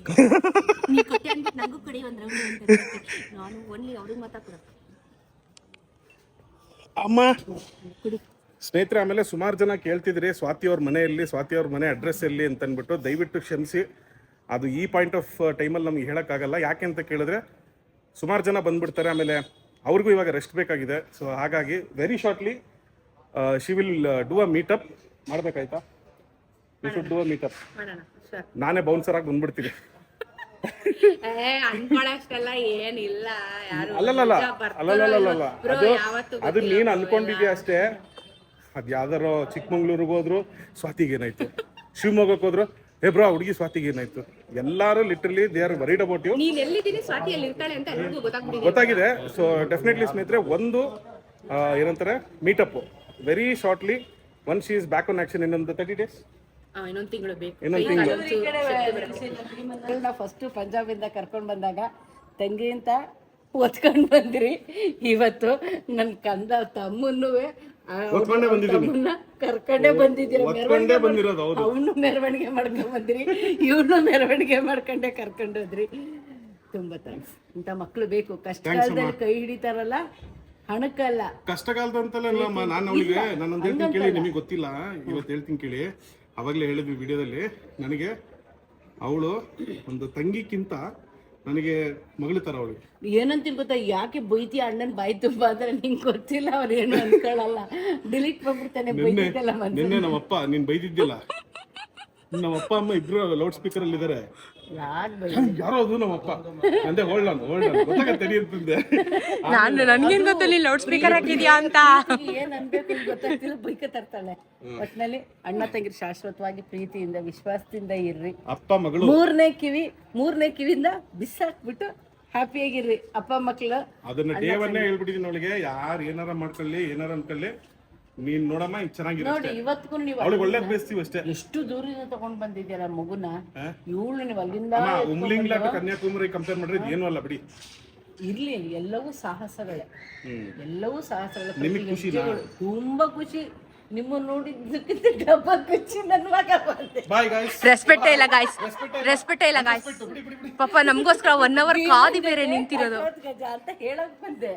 [SPEAKER 4] ನೀವು ಕೊಟ್ಟೆ ಅಂದ್ಬಿಟ್ಟು ನನಗೂ ಕೊಡಿ ಒಂದು ರೌಂಡ್ ನಾನು ಓನ್ಲಿ ಅವ್ರಿಗೆ ಮಾತಾ ಕೊಡಕ್ಕೆ
[SPEAKER 2] ಅಮ್ಮ
[SPEAKER 4] ಕುಡಿ.
[SPEAKER 2] ಸ್ನೇಹಿತರೆ ಆಮೇಲೆ ಸುಮಾರು ಜನ ಕೇಳ್ತಿದ್ರಿ ಸ್ವಾತಿ ಅವ್ರ ಮನೆಯಲ್ಲಿ ಸ್ವಾತಿ ಅವ್ರ ಮನೆ ಅಡ್ರೆಸ್ ಎಲ್ಲಿ ಅಂತ ಅಂದ್ಬಿಟ್ಟು ದಯವಿಟ್ಟು ಕ್ಷಮಿಸಿ. ಅದು ಈ ಪಾಯಿಂಟ್ ಆಫ್ ಟೈಮಲ್ಲಿ ನಮ್ಗೆ ಹೇಳೋಕ್ಕಾಗಲ್ಲ. ಯಾಕೆ ಅಂತ ಕೇಳಿದ್ರೆ ಸುಮಾರು ಜನ ಬಂದ್ಬಿಡ್ತಾರೆ ಆಮೇಲೆ ಅವ್ರಿಗೂ ಇವಾಗ ರೆಸ್ಟ್ ಬೇಕಾಗಿದೆ. ಸೊ ಹಾಗಾಗಿ very shortly she will do a meetup ಮಾಡಬೇಕಾಯ್ತಾ? We should do a meetup ನಾನೇ ಬೌನ್ಸರ್ ಆಗಿ ಬಂದ್ಬಿಡ್ತೀನಿ.
[SPEAKER 4] ಏನಿಲ್ಲ.
[SPEAKER 2] ಅಲ್ಲಲ್ಲ ಅಲ್ಲಲ್ಲ ಅದು
[SPEAKER 4] ನೀನ್
[SPEAKER 2] ಅದು ನೀನು ಅನ್ಕೊಂಡಿದ್ಯಾ ಅಷ್ಟೇ? ಅದು ಯಾವ್ದಾರು ಚಿಕ್ಕಮಂಗ್ಳೂರಿಗೆ ಹೋದ್ರು ಸ್ವಾತಿಗೆ ಏನಾಯ್ತು ಶಿವಮೊಗ್ಗಕ್ಕೆ ಹೋದ್ರು ಹೇ ಬ್ರೋ ಹುಡುಗಿ ಸ್ವಾತಿಗೆ ಏನಾಯ್ತು? ಎಲ್ಲರೂ literally they are worried about you
[SPEAKER 4] ನೀನ್ ಎಲ್ಲಿದ್ದೀನಿ? ಸ್ವಾತಿ ಎಲ್ಲಿ ಇರ್ತಾಳೆ ಅಂತ ಗೊತ್ತಾಗ್ಬಿಟ್ಟಿದೆ.
[SPEAKER 2] ಗೊತ್ತಾಗಿದೆ. ಸೊ ಡೆಫಿನೆಟ್ಲಿ ಸ್ನೇಹಿತರೆ ಒಂದು ಆ, ಏನಂತಾರೆ meetup very shortly one she is back on action ಇನ್ನೊಂದು ತರ್ಟಿ ಡೇಸ್
[SPEAKER 4] ಇನ್ನೊಂದು ತಿಂಗಳು ಬೇಕು.
[SPEAKER 2] ಇನ್ನೊಂದು ತಿಂಗಳು.
[SPEAKER 3] ಮಕ್ಕಳನ್ನ ಫಸ್ಟು ಪಂಜಾಬಿಂದ ಕರ್ಕೊಂಡು ಬಂದಾಗ ತಂಗಿ ಅಂತ ಒತ್ಕೊಂಡು ಬಂದಿರಿ. ಇವತ್ತು ನನ್ನ ಕಂದ ತಮ್ಮನ್ನು
[SPEAKER 2] ಓದ್ಕೊಂಡೇ ಬಂದಿದ್ದೀನಿ.
[SPEAKER 3] ಕರ್ಕೊಂಡೇ ಬಂದಿದ್ದೀರಾ
[SPEAKER 2] ಓದ್ಕೊಂಡೇ ಬಂದಿರೋದು ಹೌದು.
[SPEAKER 3] ಅವನು ಮೆರವಣಿಗೆ ಮಾಡ್ಕೊಂಡ್ ಬಂದಿರಿ. ಇವನು ಮೆರವಣಿಗೆ ಮಾಡ್ಕೊಂಡೆ ಕರ್ಕೊಂಡೋದ್ರಿ ತುಂಬಾ ಥ್ಯಾಂಕ್ಸ್ ಇಂಥ ಮಕ್ಕಳು ಬೇಕು. ಕಷ್ಟ ಕಾಲದಲ್ಲಿ ಕೈ ಹಿಡಿತಾರಲ್ಲ ಹಣಕ್ಕಲ್ಲ.
[SPEAKER 2] ಕಷ್ಟಕಾಲದಂತಲ್ಲ ನಾನು ಅವಳಿಗೆ ನಾನೊಂದು ಹೇಳ್ತೀನಿ ಕೇಳಿ ನಿಮಗೆ ಗೊತ್ತಿಲ್ಲ ಇವತ್ತು ಹೇಳ್ತೀನಿ ಕೇಳಿ. ಅವಾಗಲೇ ಹೇಳಿದ್ವಿ ವಿಡಿಯೋದಲ್ಲಿ ನನಗೆ ಅವಳು ಒಂದು ತಂಗಿಕ್ಕಿಂತ ನನಗೆ ಮಗಳು ತರ ಅವಳು.
[SPEAKER 3] ಏನಂತೀನಿ ಗೊತ್ತಾ? ಯಾಕೆ ಬೈತಿ ಅಣ್ಣನ ಬಾಯಿ ತುಂಬ ಅಂದ್ರೆ ನಿಂಗೆ ಗೊತ್ತಿಲ್ಲ ಅವ್ರು ಏನು ಅನ್ಕೊಳ್ಳಲ್ಲ ಡಿಲೀಟ್ ಮಾಡ್ಬಿಡ್ತಾನೆ ಬೈತಿದ್ದಲ್ಲ
[SPEAKER 2] ನಿನ್ನೆ ನಮ್ಮಪ್ಪ ನೀನ್ ಬೈದಿದ್ದಿಲ್ಲ. ನಮ್ಮಪ್ಪ ಅಮ್ಮ ಇಬ್ರು ಲೌಡ್ ಸ್ಪೀಕರ್ ಅಲ್ಲಿ ಇದಾರೆ
[SPEAKER 3] ಯಾರು
[SPEAKER 2] ಅದು ನಮ್ಮಪ್ಪ. ಅಂದೆ ಹೋಲ್ಡ್ ಆನ್ ಹೋಲ್ಡ್ ಆನ್ ಗೊತ್ತಾಗತ್ತೆ ಅಂತಂದೆ
[SPEAKER 1] ನಾನು ನನ್ಗೇನ್ ಗೊತ್ತಿಲ್ಲ ಲೌಡ್ ಸ್ಪೀಕರ್ ಹಾಕಿದ್ಯಾ ಅಂತ.
[SPEAKER 3] ಏನ್ ಅನ್ಬೇಕು ಅಂತ ಗೊತ್ತಾಗ್ತಿಲ್ಲ ಬೈಕ ತರ್ತಾಳೆ. ಒಟ್ನಲ್ಲಿ ಅಣ್ಣ ತಂಗಿರ್ ಶಾಶ್ವತವಾಗಿ ಪ್ರೀತಿಯಿಂದ ವಿಶ್ವಾಸದಿಂದ ಇರ್ರಿ.
[SPEAKER 2] ಅಪ್ಪ ಮಗಳು.
[SPEAKER 3] ಮೂರನೇ ಕಿವಿ ಮೂರನೇ ಕಿವಿಯಿಂದ ಬಿಸಾಕ್ಬಿಟ್ಟು ಹ್ಯಾಪಿಯಾಗಿರ್ರಿ ಅಪ್ಪ ಮಕ್ಳು
[SPEAKER 2] ಅದನ್ನ ಡೇವನ್ನೇ ಹೇಳ್ಬಿಟ್ಟಿದೀನಿ ಅವಳಿಗೆ. ಯಾರು ಏನಾರ ಮಾಡ್ಕೊಳ್ಳಿ ಏನಾರ ಅನ್ಕೊಳ್ಳಿ. ನೀನ್ ನೋಡಮ್ಮ ಹಿಂಗ್ ಚೆನ್ನಾಗಿರುತ್ತೆ.
[SPEAKER 3] ನೋಡಿ ಇವತ್ತಿಗೂ ನೀವು
[SPEAKER 2] ಅವಳಿಗೆ ಒಳ್ಳೆ ಬೇಯಿಸ್ತೀವಿ ಅಷ್ಟೇ
[SPEAKER 3] ಎಷ್ಟು ದೂರದಿಂದ ತಗೊಂಡ್ ಬಂದಿದ್ದೀರಾ ಮಗುನ? ಇವಳು ನೀವು ಅಲ್ಲಿಂದ
[SPEAKER 2] ಅಮ್ಮ ಉಮ್ಲಿಂಗ್ಲಾ ಕನ್ಯಾಕುಮಾರಿ ಕಂಪೇರ್ ಮಾಡ್ರಿ ಇದು ಏನೂ ಅಲ್ಲ ಬಿಡಿ.
[SPEAKER 3] ಇರ್ಲಿ ಎಲ್ಲವೂ ಸಾಹಸಗಳೇ. ಎಲ್ಲವೂ ಸಾಹಸಗಳೇ.
[SPEAKER 2] ನಿಮಗೆ
[SPEAKER 3] ಪ್ರತಿ ಹೆಜ್ಜೆಗಳು. ತುಂಬಾ ಖುಷಿ. ನಿಮ್ಮ ನೋಡಿದ್ದಕ್ಕಿಂತ ಡಬ್ಬ ಕುಚ್ಚಿ ನನ್ನ ಮಗ ಬಂದೆ.
[SPEAKER 2] ಬಾಯ್ ಗಾಯ್ಸ್
[SPEAKER 4] ರೆಸ್ಪೆಕ್ಟೇ ಇಲ್ಲ ಗಾಯ್ಸ್ ರೆಸ್ಪೆಕ್ಟೇ ಇಲ್ಲ. ಗಾಯ್ಸ್ ಪಾಪ ನಮಗೋಸ್ಕರ ಒನ್ ಅವರ್ ಕಾದಿ ಬೇರೆ ನಿಂತಿರೋದು.
[SPEAKER 3] ಗಜ ಅಂತ ಹೇಳಕ್ ಬಂದೆ.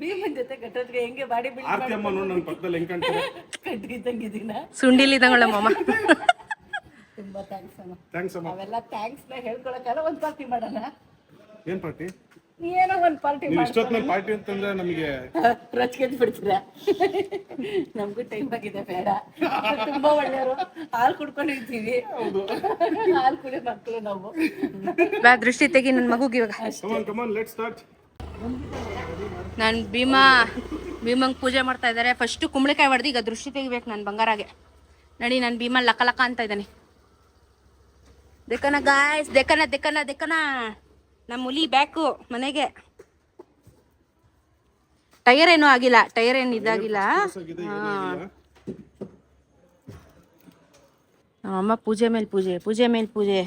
[SPEAKER 3] ಭೀಮನ್ ಜೊತೆ ಘಟೋತ್ಗೆ ಹೆಂಗೆ ಬಾಡಿ ಬಿಲ್ಡ್
[SPEAKER 2] ಆರ್ತಿ ಅಮ್ಮ ನೋಡಿ ನನ್ನ ಪಕ್ಕದಲ್ಲಿ ಹೆಂಗ್ ಕಾಣ್ತಾರೆ?
[SPEAKER 3] ಕಟ್ಟಿದ್ದಂಗಿದ್ದೀನ
[SPEAKER 4] ಸುಂಡಿಲಿದಂಗಳ ಮಾಮ.
[SPEAKER 3] ತುಂಬಾ ಥ್ಯಾಂಕ್ಸ್ ಅಮ್ಮ.
[SPEAKER 2] ಥ್ಯಾಂಕ್ಸ್ ಅಮ್ಮ.
[SPEAKER 3] ಅವೆಲ್ಲ ಥ್ಯಾಂಕ್ಸ್ನ ಹೇಳ್ಕೊಳಕ್ಕಲ್ಲ ಒಂದ್ ಪಾರ್ಟಿ ಮಾಡೋಣ.
[SPEAKER 2] ಏನ್ ಪಾರ್ಟಿ
[SPEAKER 3] ಏನೋ ಒಂದ್ ಪಾರ್ಟಿ
[SPEAKER 2] ನೀವು ಇಷ್ಟೊತ್ತಿನಲ್ಲಿ ಪಾರ್ಟಿ ಅಂತಂದ್ರೆ ನಮಗೆ
[SPEAKER 3] ರೊಚ್ಗೆದ್ ಬಿಡ್ತೀರಾ? ನಮಗೂ ಟೈಮ್ ಆಗಿದೆ ಬೇಡ. ತುಂಬಾ ಒಳ್ಳೆಯವರು. ಹಾಲು ಕುಡ್ಕೊಂಡಿರ್ತೀವಿ ಹಾಲು ಕುಡಿಯೋ ಮಕ್ಕಳು ನಾವು.
[SPEAKER 4] ಬಾ ದೃಷ್ಟಿ ತೆಗಿ ನನ್ನ ಮಗುಗೆ ಇವಾಗ.
[SPEAKER 2] ಕಮಾನ್ ಕಮಾನ್ ಲೆಟ್ ಸ್ಟಾರ್ಟ್
[SPEAKER 4] ನಾನು ಭೀಮಾ, ಭೀಮಂಗೆ ಪೂಜೆ ಮಾಡ್ತಾ ಇದ್ದಾರೆ ಫಸ್ಟು ಕುಂಬಳಕಾಯಿ ಹೊಡೆದು ಈಗ ದೃಷ್ಟಿ ತೆಗಿಬೇಕು ನಾನು ಬಂಗಾರಾಗೆ. ನಡಿ, ನಾನು ಭೀಮಾ ಲಕ ಲಕ ಅಂತ ಇದ್ದಾನೆ ದೆಕ್ಕನ ಗಾಯ್ಸ್ ದೆಕ್ಕನ ದೆಕ್ಕನ ದೆಕ್ಕನ ನಮ್ಮ ಹುಲಿ ಬ್ಯಾಕು ಮನೆಗೆ. ಟೈರ್ ಏನೂ ಆಗಿಲ್ಲ ಟೈರ್ ಏನು ಇದಾಗಿಲ್ಲ. ನಮ್ಮಮ್ಮ ಪೂಜೆ ಮೇಲೆ ಪೂಜೆ ಪೂಜೆ ಮೇಲೆ ಪೂಜೆ.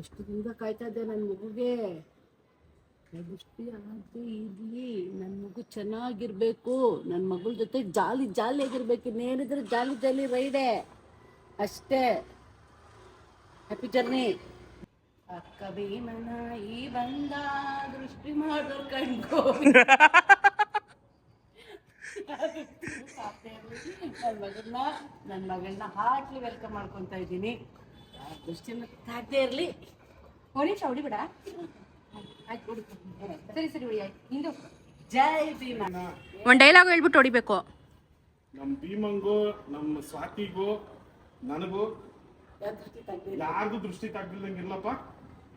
[SPEAKER 3] ಎಷ್ಟು ದಿನದ ಕಾಯ್ತಾ ಇದ್ದೆ ನನ್ನ ಮಗುಗೆ. ದೃಷ್ಟಿ ಆಗದೆ ಇರಲಿ. ನನ್ನ ಮಗು ಚೆನ್ನಾಗಿರ್ಬೇಕು. ನನ್ನ ಮಗಳ ಜೊತೆ ಜಾಲಿ ಜಾಲಿ ಆಗಿರ್ಬೇಕು ಇನ್ನೇನಿದ್ರೆ ಜಾಲಿ ಜಾಲಿ ರೈಡೆ. ಅಷ್ಟೇ. ಹ್ಯಾಪಿ ಜರ್ನಿ ಅಕ್ಕ ಭೀಮನ ಈ ಬಂದ ದೃಷ್ಟಿ ಮಾಡೋ ಕಣ್ಕೋ ನನ್ನ ಮಗನ್ನ ನನ್ನ ಮಗಳನ್ನ ಹಾರ್ಟ್ಲಿ ವೆಲ್ಕಮ್ ಮಾಡ್ಕೊತಾ ಇದ್ದೀನಿ. ದೃಷ್ಟಿನ ತಾಗದೇ ಇರಲಿ.
[SPEAKER 4] ಹೊಡಿ
[SPEAKER 3] ಚೌಡಿ ಬಿಡ.
[SPEAKER 4] ಸರಿ ಸರಿ ಹೊಡಿ ಆಯ್ತು.
[SPEAKER 3] ಜೈ ಭೀಮನ
[SPEAKER 4] ಒಂದು ಡೈಲಾಗ್ ಹೇಳ್ಬಿಟ್ಟು ಹೊಡಿಬೇಕು.
[SPEAKER 2] ನಮ್ ಭೀಮಂಗು ನಮ್ಮ ಸ್ವಾತಿಗೂ ನನಗೂ
[SPEAKER 3] ಯಾರಿಗೂ
[SPEAKER 2] ಯಾರ್ದು ದೃಷ್ಟಿ ತಾಗ್ದಿಲ್ದಂಗೆ ಇರ್ಲಪ್ಪ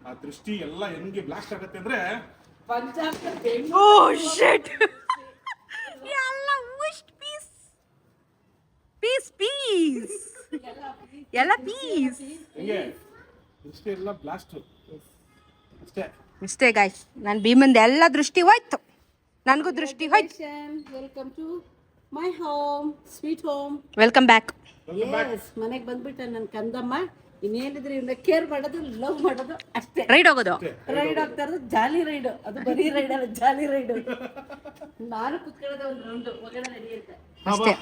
[SPEAKER 2] ಆ ದೃಷ್ಟಿ ಎಲ್ಲ ಹೆಂಗೆ ಬ್ಲಾಸ್ಟ್ ಆಗತ್ತೆ ಅಂದ್ರೆ
[SPEAKER 4] ಓ ಶಿಟ್ ಎಲ್ಲ ಉಷ್ಟ್ ಪೀಸ್ ಪೀಸ್ ಪೀಸ್ ಎಲ್ಲ ಪೀಸ್
[SPEAKER 2] ಹೆಂಗೆ? ದೃಷ್ಟಿ ಎಲ್ಲ ಬ್ಲಾಸ್ಟ್ ಅಷ್ಟೇ.
[SPEAKER 4] ಇಷ್ಟೇ ಗಾಯ್ಸ್ ನಾನು ಭೀಮಂದ ಎಲ್ಲ ದೃಷ್ಟಿ ಹೋಯ್ತು. ನನಗೂ ದೃಷ್ಟಿ ಹೋಯ್ತು.
[SPEAKER 3] Welcome to my home sweet home
[SPEAKER 4] welcome back
[SPEAKER 3] yes ಮನೆಗೆ ಬಂದ್ಬಿಟ್ಟೆ ನನ್ನ ಕಂದಮ್ಮ. ಇನ್ನೇನಿದ್ರೆ ಇವನ್ನ ಕೇರ್ ಮಾಡೋದು ಲವ್ ಮಾಡೋದು ಅಷ್ಟೇ.
[SPEAKER 4] ರೈಡ್ ಹೋಗೋದು.
[SPEAKER 3] ರೈಡ್ ಹೋಗ್ತಾ ಇರೋದು ಜಾಲಿ ರೈಡ್ ಅದು ಬರೀ ರೈಡ್ ಅಲ್ಲ ಜಾಲಿ ರೈಡ್ ನಾನು ಕುತ್ಕೊಳ್ಳೋದು ಒಂದು ರೌಂಡ್ ಒಳಗಡೆ ನಡೆಯುತ್ತೆ
[SPEAKER 4] ಅಷ್ಟೇ.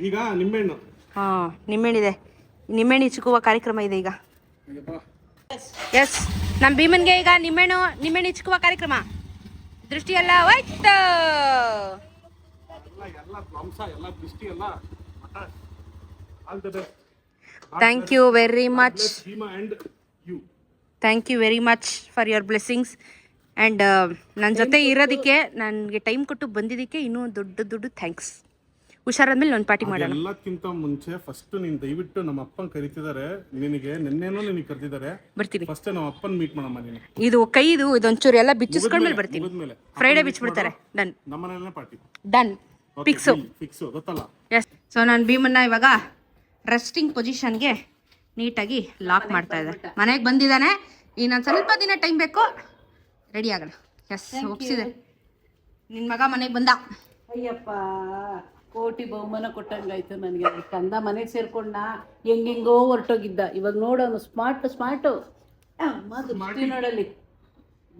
[SPEAKER 2] ಈಗ ನಿಂಬೆಹಣ್ಣು.
[SPEAKER 4] ಹಾ ನಿಮ್ಮೆಣಿದೆ ನಿಮ್ಮೆಣ್ಣು ಚಿಕ್ಕುವ ಕಾರ್ಯಕ್ರಮ ಇದೆ ಈಗ. ಎಸ್ ನಮ್ಮ ಭೀಮನ್ಗೆ ಈಗ ನಿಮ್ಮೆಣ್ಣು ನಿಮ್ಮೆಣ್ಣು ಇಚ್ಕುವ ಕಾರ್ಯಕ್ರಮ. ದೃಷ್ಟಿ ಎಲ್ಲ ಹೋಯ್ತು thank you very much thank you very much for your blessings and ನನ್ನ ಜೊತೆ ಇರೋದಕ್ಕೆ ನನಗೆ ಟೈಮ್ ಕೊಟ್ಟು ಬಂದಿದ್ದಕ್ಕೆ ಇನ್ನೂ ದೊಡ್ಡ ದೊಡ್ಡ ಥ್ಯಾಂಕ್ಸ್ ಹುಷಾರಾದ್ಮೇಲೆ ನನ್ನ ಪಾರ್ಟಿ ಮಾಡೋಣ.
[SPEAKER 2] ಎಲ್ಲಕ್ಕಿಂತ ಮುಂಚೆ ಫಸ್ಟ್ ನೀನ್ ದಯವಿಟ್ಟು ನಮ್ಮ ಅಪ್ಪನ ಕರಿತಿದಾರೆ ನಿನಗೆ ನಿನ್ನೇನೋ ನಿನಗೆ ಕರೆದಿದ್ದಾರೆ.
[SPEAKER 4] ಬರ್ತೀನಿ.
[SPEAKER 2] ಫಸ್ಟ್ ನಮ್ಮ ಅಪ್ಪನ್ ಮೀಟ್ ಮಾಡಮ್ಮ ನೀನು.
[SPEAKER 4] ಇದು ಕೈದು ಇದೊಂಚೂರು ಎಲ್ಲ ಬಿಚ್ಚಿಸ್ಕೊಂಡ್ಮೇಲೆ ಬರ್ತೀನಿ.
[SPEAKER 2] ಮುಗಿದ್ಮೇಲೆ.
[SPEAKER 4] ಫ್ರೈಡೇ ಬಿಚ್ಚಿಬಿಡ್ತಾರೆ ಡನ್
[SPEAKER 2] ನಮ್ಮನೆಯಲ್ಲೇ ಪಾರ್ಟಿ
[SPEAKER 4] ಡನ್ ಫಿಕ್ಸು
[SPEAKER 2] ಫಿಕ್ಸು ಗೊತ್ತಲ್ಲ?
[SPEAKER 4] ಎಸ್ ಸೊ ನಾನು ಭೀಮನ್ನ ಇವಾಗ ರೆಸ್ಟಿಂಗ್ ಪೊಸಿಷನ್ಗೆ ನೀಟಾಗಿ ಲಾಕ್ ಮಾಡ್ತಾ ಇದ್ದೆ. ಮನೆಗೆ ಬಂದಿದ್ದಾನೆ. ಇನ್ನೊಂದು ಸ್ವಲ್ಪ ದಿನ ಟೈಮ್ ಬೇಕು. ರೆಡಿ ಆಗಲ್ಲ ಎಸ್ ಒಪ್ಸಿದೆ. ನಿನ್ನ ಮಗ ಮನೆಗೆ ಬಂದ.
[SPEAKER 3] ಅಯ್ಯಪ್ಪ. ಕೋಟಿ ಬಹುಮಾನ ಕೊಟ್ಟಂಗಾಯ್ತು ನನಗೆ. ಕಂದ ಮನೆಗೆ ಸೇರ್ಕೊಂಡ ಹೆಂಗೆಂಗೋ ಹೊರಟೋಗಿದ್ದ. ಇವಾಗ ನೋಡೋನು ಸ್ಮಾರ್ಟ್ ಸ್ಮಾರ್ಟು ಅಮ್ಮ ದೃಷ್ಟಿ ನೋಡಲಿ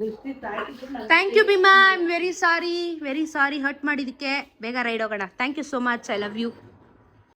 [SPEAKER 3] ದೃಷ್ಟಿ ತಾಯಿ
[SPEAKER 4] thank you Bheema. I am very sorry very sorry hurt ಮಾಡಿದ್ದಕ್ಕೆ ಬೇಗ ರೈಡ್ ಹೋಗೋಣ. Thank you so much I love you